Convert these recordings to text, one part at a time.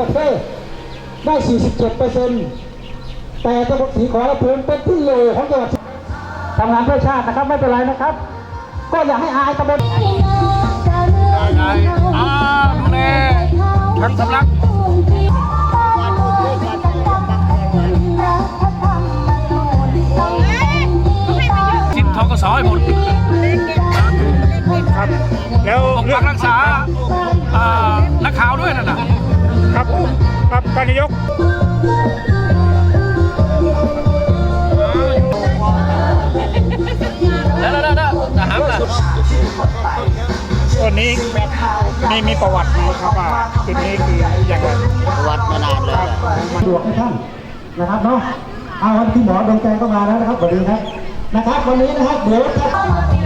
ประเทศได้ 47เปอร์เซ็นต์แต่ตำบลศรีขอระพูนเป็นที่โหลของจังหวัดทำงานเพื่อชาตินะครับไม่เป็นไรนะครับ ก็อย่าให้อายตำบลอ่าดูแลทั้งสำนักสินทกสให้หมดครับแล้วปกเรื่ปัองกรักษา อ่านักข่าวด้วยนั่นน่ะครับครับท่านนายก แล้วแล้วแล้วทหารล่ะวันนี้มีมีประวัติไหมครับว่าจุดนี้คืออย่างไรวัดมานานเลยแหละสะดวกให้ท่านนะครับเนาะเอาวันที่หมอดวงใจก็มาแล้วนะครับสวัสดีครับนะครับวันนี้นะครับเดี๋ยวจะหว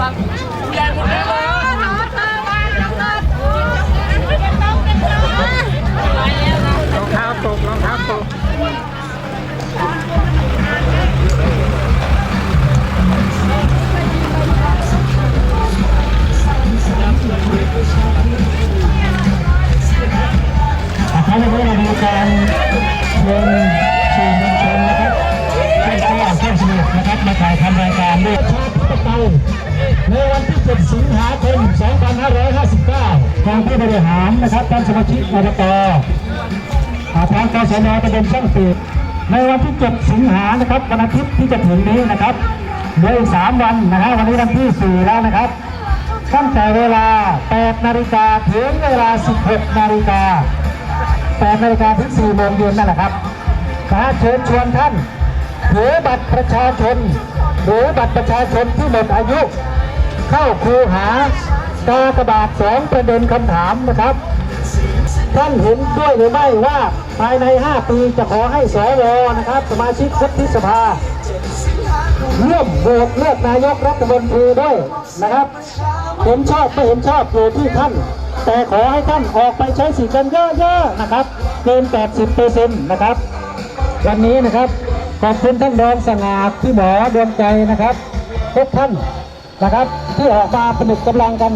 รองเท้าตกรองเท้าตกเขาเรียกว่ามีการเชิญ นะครับมาถ่ายทำรายการด้วยชาติตะเตาในวันที่ 7 สิงหาคม 2559ทางผู้บริหารนะครับท่านสมาชิกอบตอ่าทางกสนตำบลช่างปีในวันที่ 7 สิงหานะครับวันอาทิตย์ที่จะถึงนี้นะครับเหลืออีก 3 วันนะครับวันนี้วันที่ 4 แล้วนะครับตั้งแต่เวลา 8 นาฬิกาถึงเวลา 16 นาฬิกา8นาฬิกาถึง4โมงเย็นนั่นแหละครับนะฮะเชิญชวนท่าน ถือบัตรประชาชน หรือบัตรประชาชนที่หมดอายุ เข้าคูหากากระบาดสองประเด็นคำถามนะครับท่านเห็นด้วยหรือไม่ว่าภายใน 5 ปีจะขอให้สวนะครับ สมาชิกวุฒิสภาร่วมโหวตเลือกนายกรัฐมนตรีด้วยนะครับ เห็นชอบไม่เห็นชอบอยู่ที่ท่าน แต่ขอให้ท่านออกไปใช้สิทธิ์กันเยอะๆนะครับเกิน 80เปอร์เซ็นต์นะครับ วันนี้นะครับ ขอบคุณท่านรองสง่าพี่หมอดวงใจนะครับทุกท่านนะครับที่ออกมาผนึกกำลังกัน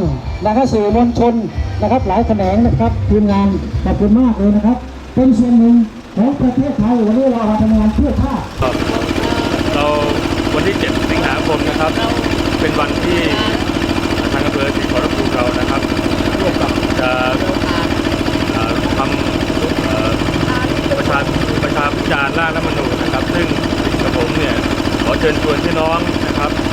นะครับสื่อมวลชนนะครับ หลายแขนงนะครับทีมงานขอบคุณมากเลยนะครับ เป็นส่วนหนึ่งของประเทศไทยวันนี้เราทำงานเพื่อชาติเราวันที่ 7 สิงหาคมนะครับ เป็นวันที่ทางอำเภอศรีขอรภูมิเรานะครับร่วมกับจะทำประชาประชาพิจารณ์ร่างรัฐ ชิญชวนพี่น้องนะครับ